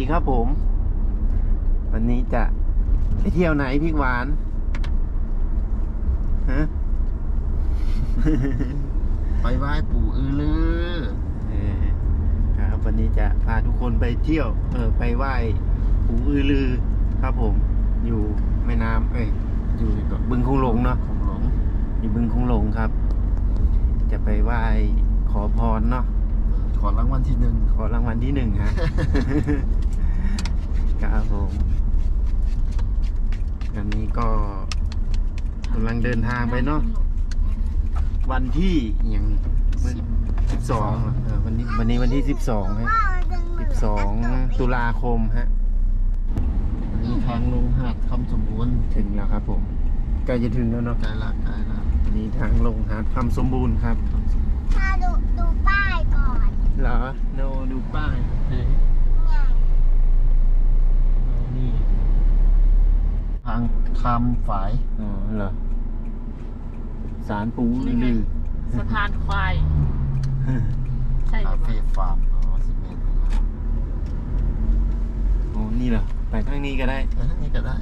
สดีครับผม วันนี้จะไปเที่ยวไหนพี่หวาน ฮะ ไปไหว้ปู่อือลือเออครับวันนี้จะพาทุกคนไปเที่ยว เออไปไหว้ปู่อือลือ ครับผม อยู่แม่น้ำเอ้ยอยู่บึงคงหลงเนาะของหลงอยู่บึงคงหลงครับ จะไปไหว้ขอพรเนาะ ขอรางวัลที่หนึ่งขอรางวัลที่หนึ่งฮะ ครับผมอันนี้ก็กำลังเดินทางไปเนาะ วันที่อย่างสิบสองวันนี้วันนี้วันที่สิบสองฮะสิบสองตุลาคมฮะอันนี้ทางลงหาดคำสมบูรณ์ถึงแล้วครับผมใกล้จะถึงแล้วเนาะใกล้ละใกล้ละอันนี้ทางลงหาดคำสมบูรณ์ครับ ถ้าดูดูป้ายก่อน เหรอโนดูป้ายเฮ้ยไงนี่ทางคำฝาย อ๋อเหรอสารปูอือลือสะพานควาย ใช่หคารือเปเฟ่ล่าฟาร์มอ๋อสิเมนต์โอ้นี่เหรอ ไปทางนี้ก็ได้ เออนี่ก็ได้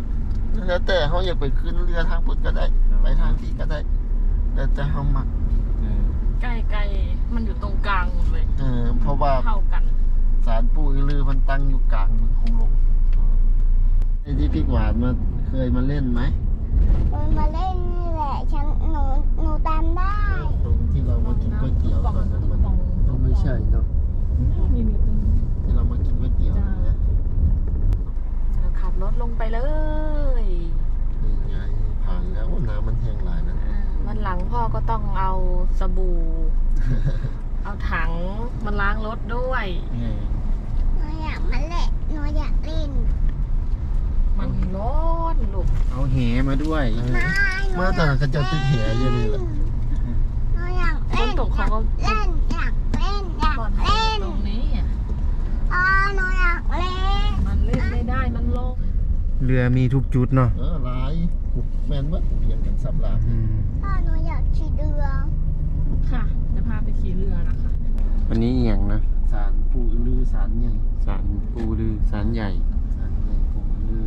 แล้วแต่เขาอยากไปขึ้นเรือทางพุทธก็ได้อ๋อไปทางที่ก็ได้ แต่แต่เขามักเออ ใกล้ๆมันอยู่ตรงกลางหมดเลยเออเพราะว่าเท่ากันศาลปู่อือลือมันตั้งอยู่กลางบึงคงหลงไอ้ที่พี่หวานมาเคยมาเล่นไหมมันมาเล่นนี่แหละฉันหนูหนูตามได้ตรงที่เรามากินก๋วยเตี๋ยวตอนนั้นมันต้องไม่ใช่เนาะมีมีตรงนี้ที่เรามากินก๋วยเตี๋ยวเนี่ยเราขับรถลงไปเลยนี่ไงผ่านแล้วน้ำมันแห้งหลายนะอ่า วันหลังพ่อก็ต้องเอาสบู่ เอาถังมาล้างรถด้วยเออหนูอยากมาเล่นหนูอยากเล่นมันร้อนลูกเอาแหมาด้วยเออไม่หนูเมื่อตอนนั้นก็จะติดแหเยอะเลยแหละ หนูอยากฝเล่นนตกเขาก็เล่นอยากเล่นอยากก่อนให้เล่นตรงนี้อะอ๋อหนูอยากเล่นมันเล่นไม่ได้มันลงเรือมีทุกจุดเนาะเออหลาย แมนว่าเพียงกันสับหลาบอืมพ่อหนูอยากขี่เรือค่ะ จะพาไปขี่เรือนะคะวันนี้อหย่างนะสารปู่อือลือสารใหญ่สารปูลือสารใหญ่สารใหญ่ปู่อือลือ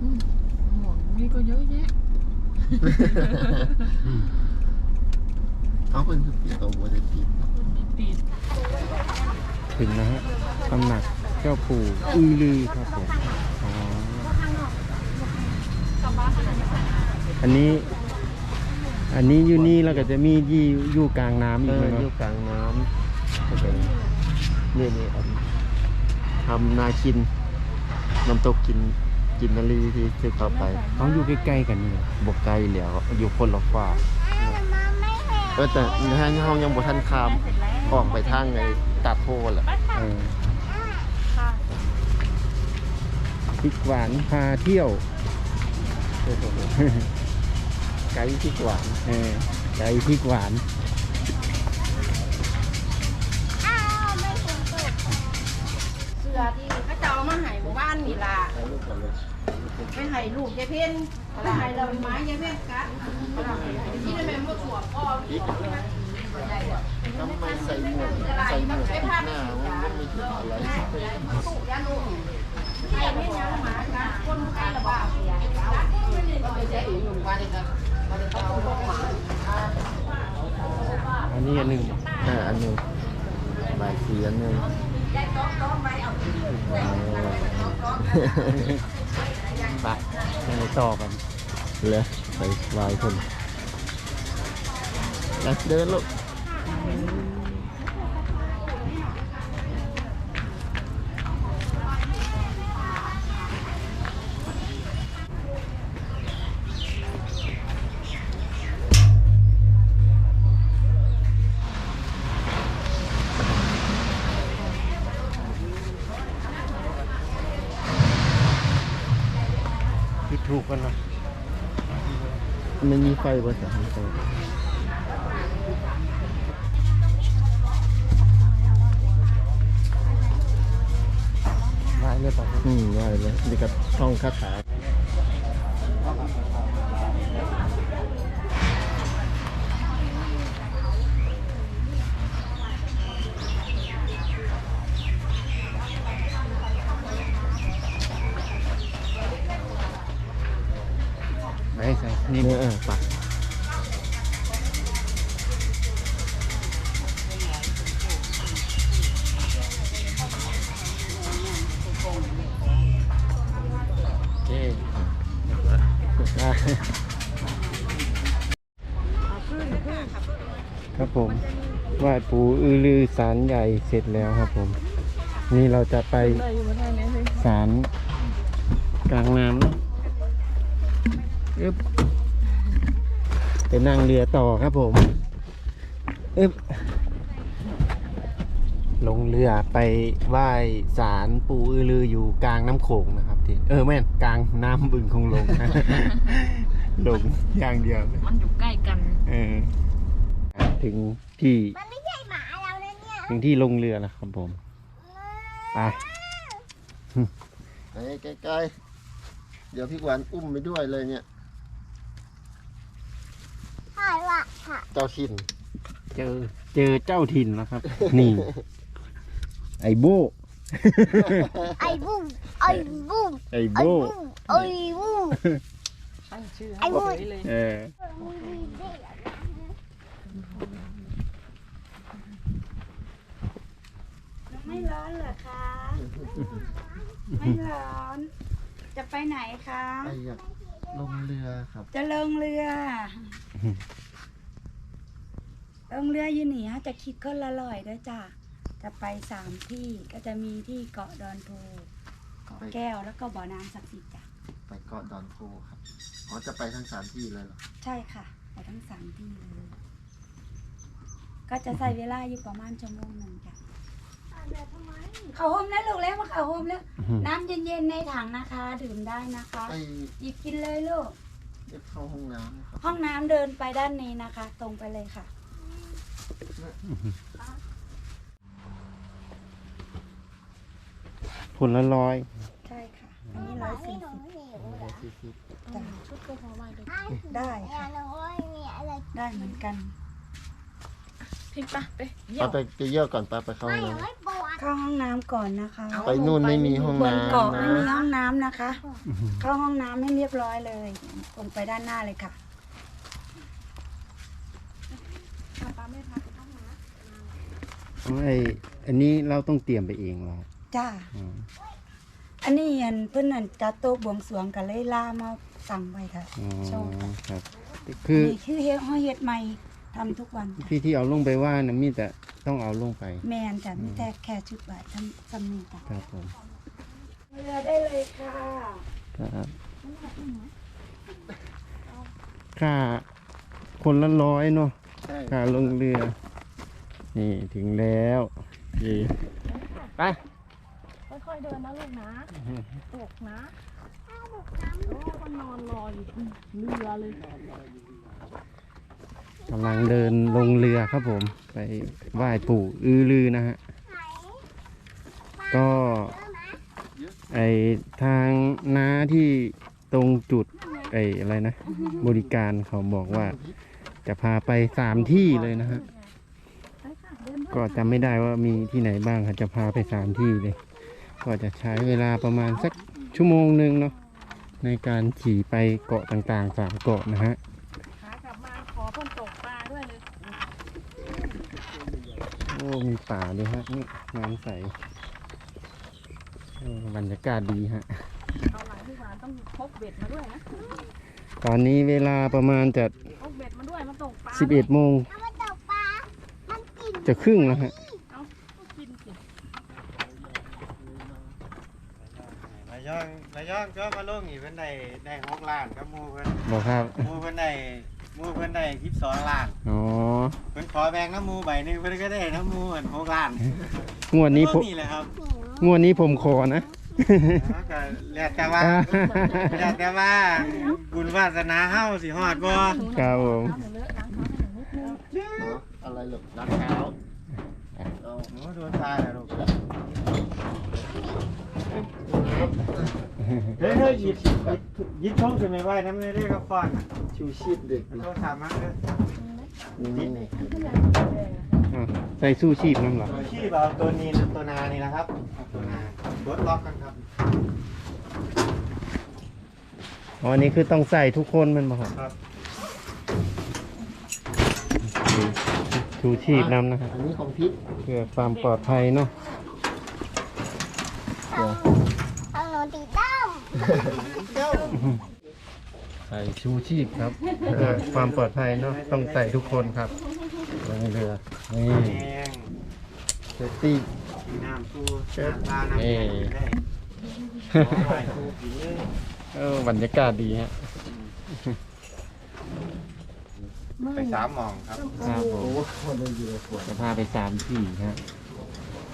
อืมหมวกนี่ก็เยอะแยะเขาเป็นปิดเอาไว้ได้ปิดมีปีดถึงนะฮะตำหนักเจ้าปู่อือลือครับผม อ๋ออันนี้ อันนี้อยู่นี่แล้วก็จะมียี่อยู่กลางน้ำอีเอกอไหมอเนาะยู่กลางน้ำก็เป็นนี่นี่อันทำนาคินน้ำตกกินกินนาลีที่ที่เข้าไปเขาอยู่ใกล้ๆกันนี่เหรอบกไกลแล้วอยู่คนละฝ่ามาไม่เห็นเออแต่ทางห้องยังบ่ทันคามออกไปทางไอ้ตัดโทแหละเออพริกหวานพาเที่ยว ไกลที่กว่าเออไก่พริกหวานอ้าวไม่เห็นตัวเสื้อที่พระเจ้าเอามาให้หมู่บ้านนี่ล่ะไม่ให้ลูกยายเพ่นไม่ให้เราไม้ยายเพ่นกัดที่นั่นแม่มาสวมพ่อทำไมใส่หมวกใส่หมวกปิดหน้ามันก็ไม่ถึงอะไรตู้ยาลูกให้แม่ยังหมากัดคนใกล้ระบาดเนี่ยก็ไปใช้อื่นมาเลยครับมาเลยเอาพวกหมา อั นนี้อันหนึ่งอ่าอันหนึงใบายสีอันหนึงไปไปต่อกันเลยไปวายคนไปเดินลูก มันมีไฟบนสถานีไฟได้เลยต่อครับอืมได้เลยนี่กับช่องคาถา นี่เออไปโอเคได้ครับผมไหว้ปูอือลือสารใหญ่เสร็จแล้วครับผม นี่เราจะไปเลยอยู่มาทางนี้สิสารกลางน้ำเนอะอึ๊บ ไปนั่งเรือต่อครับผมอึ๊บลงเรือไปไหว้สารปูอือลืออยู่กลางน้ำโขงนะครับที่เออแม่นกลางน้ำบึงคงลงลงอย่างเดียวเลยมันอยู่ใกล้กัน เออถึงที่มันไม่ใช่หมาเราเลยเนี่ยถึงที่ลงเรือแล้วครับผมไปไปใกล้ๆเดี๋ยวพี่หวานอุ้มไปด้วยเลยเนี่ยใช่ ว่ะค่ะเจ้าชินเจอเจอเจ้าถิ่นแล้วครับ นี่ ไอโบไอ้บุ้มไอ้บุ้มไอโบไอ้บุ้มไอ้บุ้มตั้งชื่อไอ้ให้บุ้ย สวยเลย เออไม่ร้อนเหรอคะ ไม่ร้อน จะไปไหนคะ ไปอยากลงเรือครับ จะลงเรือ ลงเรืออยู่นี่ฮะจะคิดคนละลอยด้วยจ้ะจะไปสามที่ก็จะมีที่เกาะดอนโพเกาะแก้วแล้วก็บ่อน้ำศักดิ์สิทธิ์จ้ะไปเกาะดอนโพครับอ๋อจะไปทั้งสามที่เลยเหรอใช่ค่ะ ไปทั้งสามที่เลย ก็จะใส่เวลาอยู่ประมาณชั่วโมงหนึ่งจ้ะเขาโฮมแล้วลูกแล้วมาเขาโฮมแล้ว น้ำเย็นๆในถังนะคะ ดื่มได้นะคะไปหยิบกินเลยลูก เรียกเข้าห้องน้ำนะครับห้องน้ำเดินไปด้านนี้นะคะ ตรงไปเลยค่ะ ผลละร้อยใช่ค่ะ อันนี้ร้อยสี่หนูสิบหิวเหรอที่ที่จ้ะชุดก็พอไหวเลยได้อย่าค่ะหนูมีอะไรได้เหมือนกัน พลิกปะไปเยี่ไปยมไปไปเยี่ยวก่อนไปไปเข้าไม่ห้องหนูน้ไม่ปวดเข้าห้องน้ำก่อนนะคะำไปนู่นไม่มีห้องบนน้ำเกาะไม่มีนะห้องน้ำนะคะ เข้าห้องน้ำให้เรียบร้อยเลยตรงไปด้านหน้าเลยค่ะไออันนี้เราต้องเตรียมไปเองเหรอจ้า อ๋ออันนี้อันเพื่อนอันจัดโต๊ะบวงสรวงกันเลยล่ามาสั่งไว้ค่ะ อ๋อโชว์ค่ะ ครับ คือนี่คือเฮ็ดห้อยเฮ็ดใหม่ ทำทุกวันค่ะพี่ที่เอาลงไปว่านะมีแต่ต้องเอาลงไป แมนจ้ะมีแต่แค่ชุดบาททำสำนีจ้ะครับผมเรือได้เลยค่ะครับค่าคนละร้อยเนาะใช่ค่าลงเรือ นี่ถึงแล้วเย่ไป ค่อยๆเดินนะลูกนะ ตกนะโอ้ก็นอนรออยู่เรือเลย กำลังเดินลงเรือครับผม ไปไหว้ปู่อือลือนะฮะ ก็ไอทางน้าที่ตรงจุดไออะไรนะ บริการเขาบอกว่า จะพาไปสามที่เลยนะฮะ ก็จำไม่ได้ว่ามีที่ไหนบ้างครับจะพาไปสามที่เลย ก็จะใช้เวลาประมาณสักชั่วโมงหนึ่งเนาะในการขี่ไปเกาะต่างๆสามเกาะนะฮะ ขากลับมาขอเพิ่นตกปลาด้วยเลย โอ้มีป่าด้วยฮะนี่น้ำใสโอ้บรรยากาศดีฮะเอาหลังที่หวานต้องพกเบ็ดมาด้วยนะตอนนี้เวลาประมาณจะพกเบ็ดมาด้วยมาตกปลา11โมงเอามาตกปลา มันกินจะครึ่งแล้วฮะกินสิระยองระยองก็มาลงอีกเพิ่นได้ได้หกล้านครับมูเพิ่นบอกครับมูเพิ่นได้ มูเพิ่นได้สิบสองล้านอ๋อเพิ่นขอแบ่งน้ำมูใบหนึงเพิ่นก็ได้น้ำมูอันหกล้านงวดนี้ผมนี่แหละครับงวดนี้ผมขอนะ แล้วก็แล้วแต่ว่าแล้วแต่ว่าบุญวาสนาเฮาสิฮอดบ่ครับผม อะไรหรอกล้างเท้าหนูโดนตายแล้วลูก เฮ้ยเฮ้ยหยิบหยิบหยิบช่องขึ้นไปไว้น้ำเลยเด้อครับก่อนชูชีพเด็กโทรศัพท์มาเด้อนี่นี่อะใส่สู้ชีพน้ำเหรอตัวชีพเอาตัวนี้ตัวนานี่นะครับเอาตัวนารถล็อกกันครับอ๋ออันนี้คือต้องใส่ทุกคนมันบ่ครับครับชูชีพนำนะครับอันนี้ของพิษเพื่อความปลอดภัยเนาะ เอาหนูติดตั้ ใส่ชูชีพครับเพื่อความปลอดภัยเนาะต้องใส่ทุกคนครับลงเรือนี่แดงเซฟตี้น้ำตู้น้ำตาน้ำเอ้แดงได้ขอไหว้ครูกินเลยเออบรรยากาศดีฮะไปสามหมองครับครับผมโอ้คนเลยอยู่ขวดจะพาไปสามที่ฮะ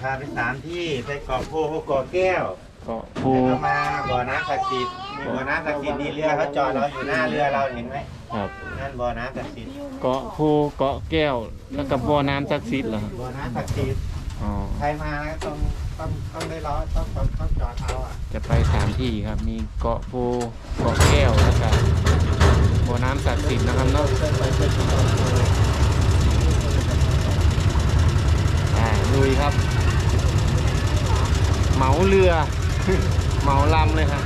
พาไปสามที่ไปเกาะโพเกาะแก้วเกาะโพแล้วก็มาบ่อน้ำศักดิ์สิทธิ์มีบ่อน้ำศักดิ์สิทธิ์นี่เรือเขาจอดเราอยู่หน้าเรือเราเห็นไหมครับ นั่นบ่อน้ำศักดิ์สิทธิ์เกาะโพเกาะแก้วแล้วกับบ่อน้ำศักดิ์สิทธิ์เหรอฮะบ่อน้ำศักดิ์สิทธิ์อ๋อใครมาแล้วต้องต้องต้องได้ล้อต้องต้องต้องจอดเอาอะจะไปสามที่ครับ มีเกาะโพเกาะแก้วแล้วก็บ่อน้ำศักดิ์สิทธิ์นะครับเนาะอ่าลุยครับ เหมาเรือ เมาลำเลยครับ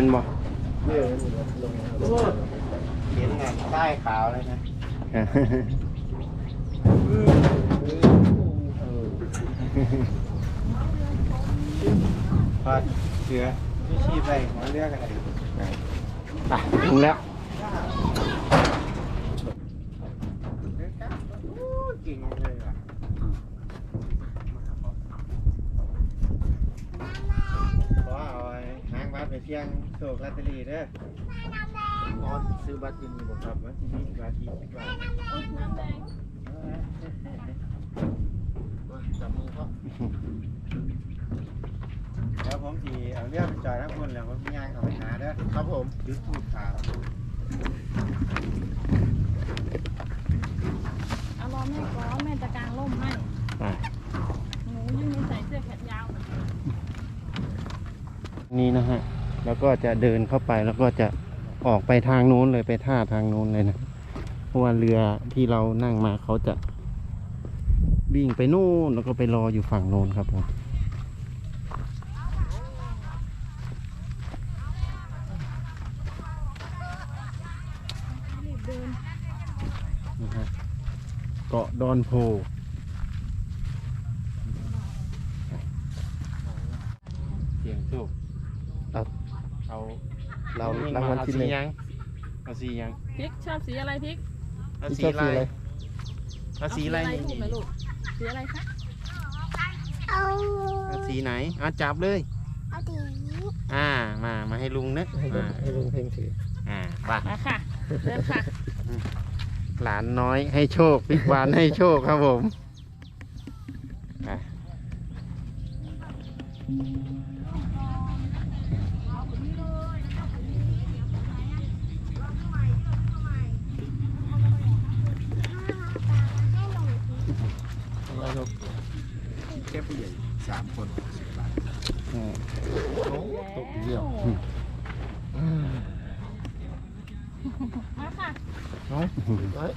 นี่เป็นบ่เห็นไงใต้ขาวเลยนะพอดเสือที่ชีพไปหัวเรือกันเลย อะถึงแล้ว เก่งเลยว่ะขอเอาไอ้หางบัตรไปเที่ยงโชคลอตเตอรี่เด้ออ๋อ ซื้อบัตรยินดีบอกครับว่าที่นี่บัตรยี่สิบบาทน้ำแดงจับมือเขาแล้วผมสีเอาเรื่องไปจอยทั้งคนแล้วผมย่างเขาไปหาเด้อครับผมยุดพูดข่าวเอารอแม่ก่อนแม่จะกางร่มให้ หนูยิ่งไม่ใส่เสื้อแขนยาว นี่นะฮะ แล้วก็จะเดินเข้าไปแล้วก็จะ ออกไปทางนู้นเลยไปท่าทางนู้นเลยนะเพราะว่าเรือที่เรานั่งมาเขาจะวิ่งไปนู่นแล้วก็ไปรออยู่ฝั่งโน้นครับผมรีบเดินนะฮะเกาะดอนโพเสียงโชคเอา เอาเราอรางวัลที่หนึ่งเอาสียังพริกชอบสีอะไรพริกเอาพี่สีชอบอะไรสีอะไรเอาสีอะไรเอาถูกไหมลูกสีอะไรคะเอาเอาสีไหนเอาจับเลยเอาดีอ่ามามาให้ลุงนะให้ลุงอ่าให้ลุงเพลงถืออ่าไปมาค่ะเดินค่ะหลานน้อยให้โชคพิกวานให้โชคครับผมไปอะไรลูกแค่ผู้ใหญ่สามคนสิบบาท อืม โอ้ ตกเดียวมาค่ะน้อยน้อย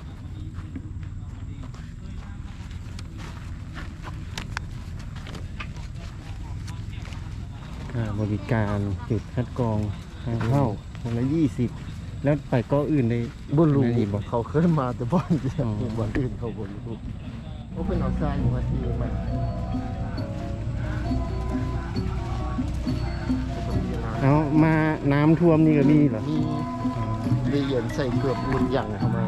อ่าบริการจุดคัดกรองทางเข้าคนละยี่สิบแล้วไปเก็อื่นได้บุรูได้อีกบ่เขาเคยมาแต่บ้านเดียวอ๋อบ้านอื่นเขาบุรูเขาเป็นเอาทรายมาทีมา เอามาน้ำท่วมนี่ก็มีเหรอมีมีเหรียญใส่เกือบมุนอย่างเข้ามา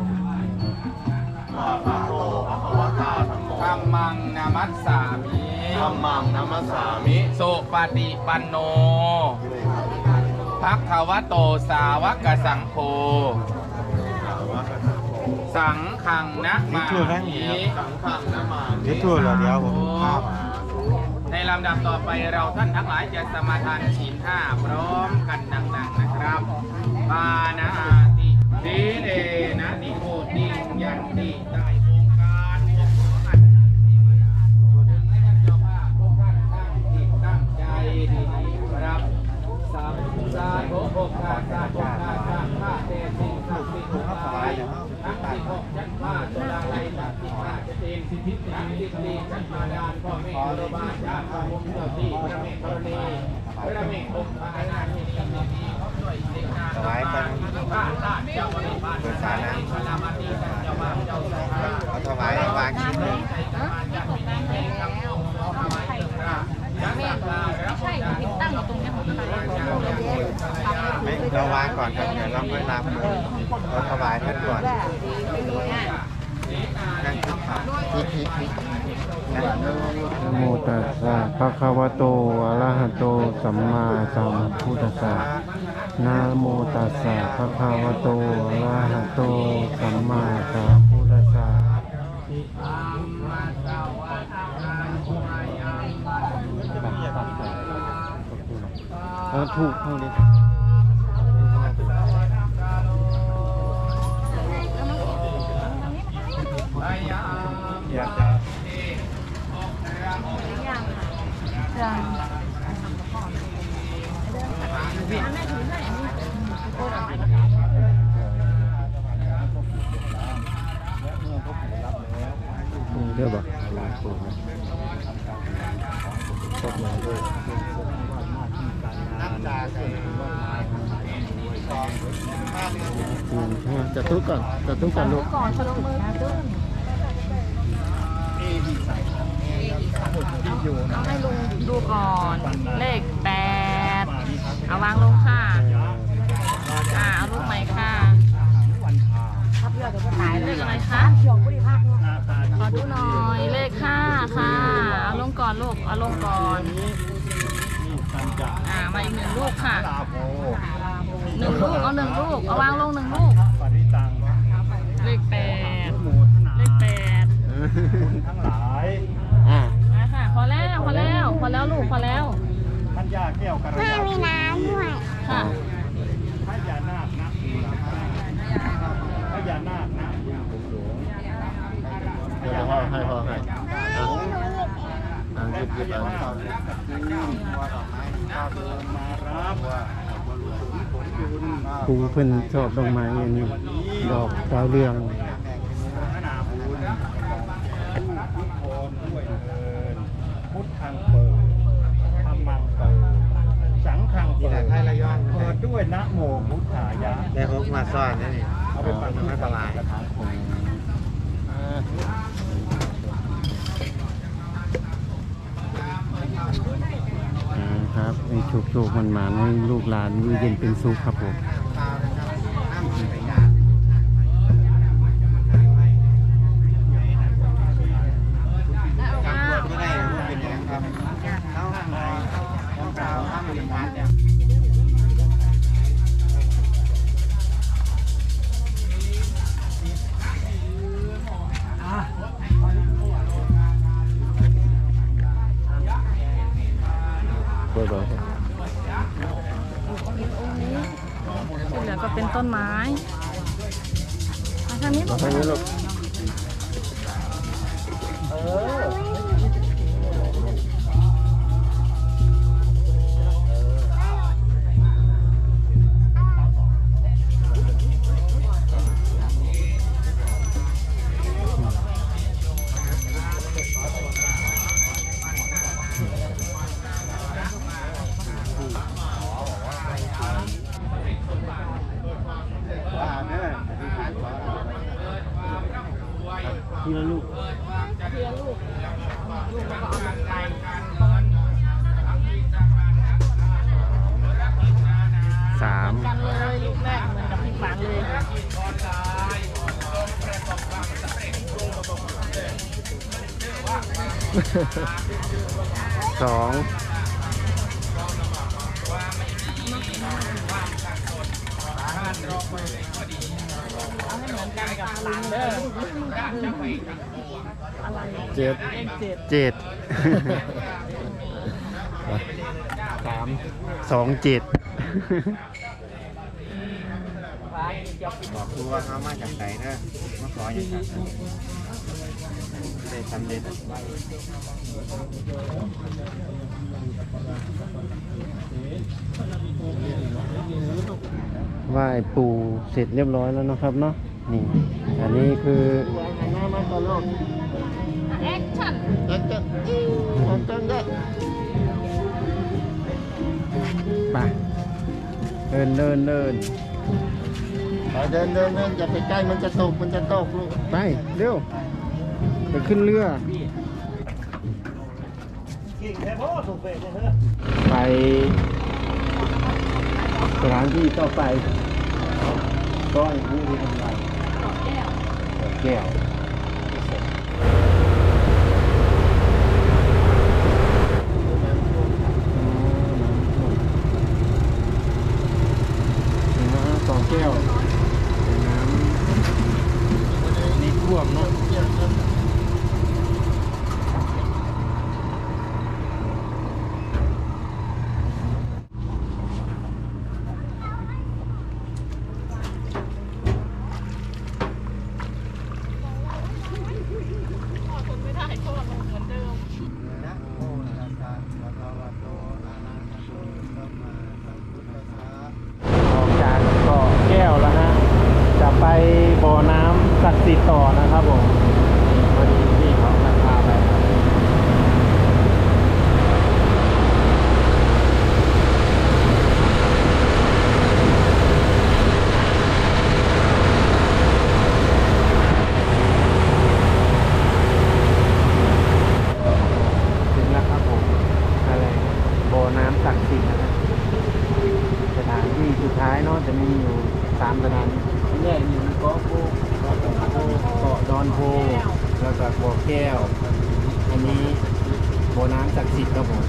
ธัมมังนามัสสามิธัมมังนัมมัสสามิสุปฏิปันโนภักขวโตสาวกสังโฆสังขังนะมามิสังฆังนะมาเดี๋ยวทั่วแล้วเดี๋ยวผมพามา ในลำดับต่อไปเราท่านทั้งหลายจะสมาทานศีลห้าพร้อมกันดังๆนะครับปานาติสีเลนะนิโคติยันติ จะเต็มสิทธิสังสิทธิชั้นมาดานพ่อแม่ครูบาอาจารย์พระมุขเจ้าที่พระเมธรณีพระเมตองค์พระอนามีมีมีเขาช่วยสิงนาถวายกันบ้านาเจ้าบริบาลสานาพระรามาตีเจ้าบ้านเจ้าสาเอาถวายวางชิ้นหนึ่งใช่เห็นตั้งอยู่ตรงนี้ยของใครไม่เราวางก่อนครับเดี๋ยวเราค่อยรับเราถวายท่านก่อนงคิดคิดคิดนะโมตัสสะ ภะคะวะโตอะระหะโต สัมมาสัมพุทธัสสะนะโมตัสสะภะคะวะโตอะระหะโต สัมมาสัมพุทธัสสะเออถูกเท่านี้ นี่เด้อบ่ลาปูนะชอบมาด้วยน้ำตาจะทุกก่อนจะทุกก่อนลูกก่อนพนมมือตึ้ง เอาให้ลุงดูก่อน เลขแปดเอาวางลงค่ะ อ่าเอาลูกใหม่ค่ะเลขอะไรคะขอดูหน่อยเลขห้าค่ะ เอาลงก่อนลูก เอาลงก่อน อ่ามาอีกหนึ่งลูกค่ะหนึ่งลูกเอาหนึ่งลูก เอาวางลงหนึ่งลูก เลขแปดเลขแปดทั้งหลาย พอแล้วพอแล้วลูกพอแล้วท่านย่าแก้วกระแม่ยามีน้ำด้วยค่ะพระยานาคนะพระยานาคนะผมหลวงเดี๋ยวพ่อให้พ่อให้ไม่หนูหยิบเองอ่าหยิบหยิบเอามารับว่าผลบุญครูเพิ่นชอบดอกไม้อันนี้ดอกดาวเรืองพระนาบุญพุทโธด้วยเถิน พุทธังเปิดธรรมังเปิดสังฆังเปิดเปิดด้วยนะโมพุทธายะ ได้พกมาซ่อนนี่เอาไปปักไม่สบายกระถางผมครับให้ชุกๆมันมาให้ลูกหลานอยู่เย็นเป็นสุขครับผมไม่ สองเอาให้เหมือนกันกับหลานเด้อเจ็ดเลขเจ็ดเจ็ดสามสองเจ็ดบอกครูว่าเขามาจากไหนเนอะมาขออย่างนั้น ได้สำเร็จไหว้ปู่เสร็จเรียบร้อยแล้วนะครับเนาะนี่ อันนี้คือแอคชั่นไปเดินเดินเดินเดินเดินเดินอย่าไปใกล้มันจะตกมันจะตกลูกไปเร็ว ไปขึ้นเรือ ไป สถานที่ต่อไปก็อย่างนี้ที่ทำไรแก้วน้ำสองแก้วน้ำนี่ท่วมเนาะ คนไม่ได้เพราะว่าลงเหมือนเดิม ออกจากเกาะแก้วแล้วฮะ จะไปบ่อน้ำศักดิ์สิทธิ์ต่อนะครับผมวันนี้พี่เขาจะพาไปครับถึงแล้วครับผมอะไรบ่อน้ำศักดิ์สิทธิ์นะครับ สถานที่สุดท้ายเนาะจะมีอยู่สามสถานที่แรกอยู่เกาะโพเกาะดอนโพเกาะดอนโพ แล้วก็เกาะแก้ว อันนี้บ่อน้ำศักดิ์สิทธิ์ครับผม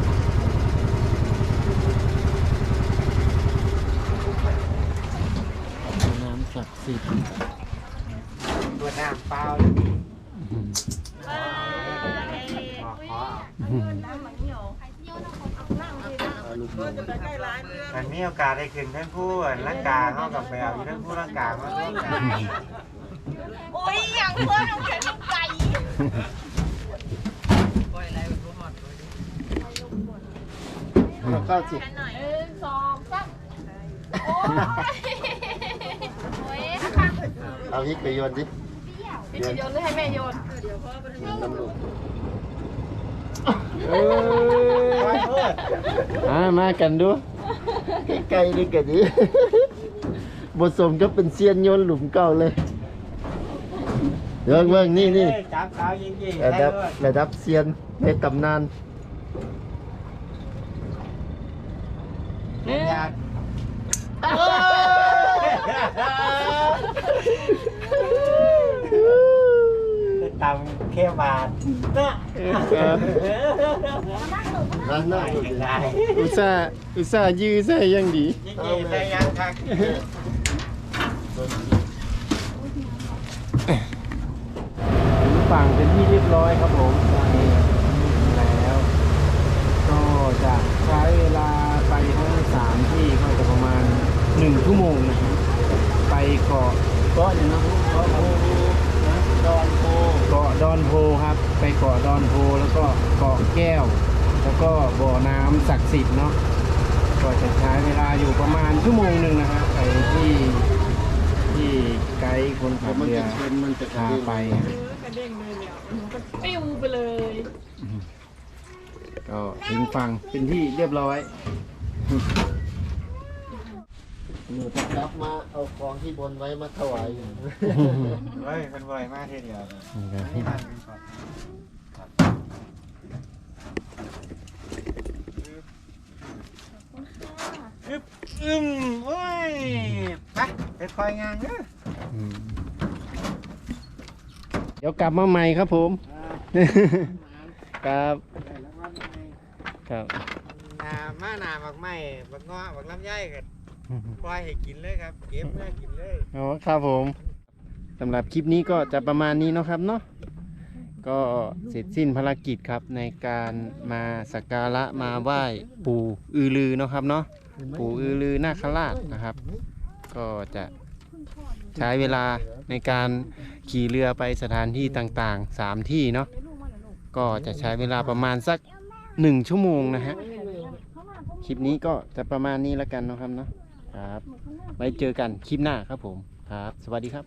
บ่อน้ำศักดิ์สิทธิ์ตัวน้ำเปล่ามันมีโอกาสได้ขึ้นเพื่อนผู้ร่างกายเขากับไปเอาอยู่เพื่อนผู้ร่างกายมาร่วมกัน โอ้ยอย่างเพื่อนเอาแค่ลูกไก่เข้าสิหนึ่งสองสามโอ้ยโอ้ยเอาพริกไปโยนดิพี่จะโยนหรือให้แม่โยนน้ำลูกเอ้ยอ่ามากันดูใกล้ๆด้วยกันดิบทสมก็เป็นเซียนโยนหลุมเก่าเลย เรื่องเรื่องนี่นี่จับเขายิงยิงระดับระดับเซียนในตำนานหนึ่งตำเข้มบาทนะนั่นน่ะได้อุตส่าห์อุตส่าห์ยื้อใส่อยังดียิงยิงได้ยังครับ ถึง ฝั่งเป็นที่เรียบร้อยครับผมตอนนี้แล้ว ก็จะใช้เวลาไปทั้งสามที่ก็จะประมาณหนึ่งชั่วโมงนะครับไปเกาะเกาะอย่างนะเกาะโพนะดอนโพเกาะดอนโพครับ ไปเกาะดอนโพแล้วก็เกาะแก้ว แล้วก็บ่อน้ำศักดิ์สิทธิ์เนาะก็จะใช้เวลาอยู่ประมาณชั่วโมงหนึ่งนะฮะไปที่ที่ไกด์คนขับเรือพาไปฮะกระ เด้งเลยเนี่ยหนูก็ปิ้วไปเลยก็ถึงฟังเป็นที่เรียบร้อยหนูจะกลับมาเอาของที่บนไว้มาถวายเฮ้ยเป็นไวมากทีเดียวเลยนี่มันเป็นก่อนอึ๊บอึมโอ้ยไปไปคอยงานเด้อ เดี๋ยวกลับมาใหม่ครับผม ครับ ครับนามาหนาบักไม้บักเงาะบักลำไยก็ปล่อยให้กินเลยครับ เก็บเลยกินเลยอ๋อครับผมสำหรับคลิปนี้ก็จะประมาณนี้เนาะครับเนาะก็เสร็จสิ้นภารกิจครับในการมาสักการะมาไหว้ปู่อือลือเนาะครับเนาะปู่อือลือนาคราชนะครับ ก็จะใช้เวลาในการ ขี่เรือไปสถานที่ต่างๆสามที่เนาะก็จะใช้เวลาประมาณสักหนึ่งชั่วโมงนะฮะ คลิปนี้ก็จะประมาณนี้แล้วกันนะครับเนาะครับไว้เจอกันคลิปหน้าครับผมครับ สวัสดีครับ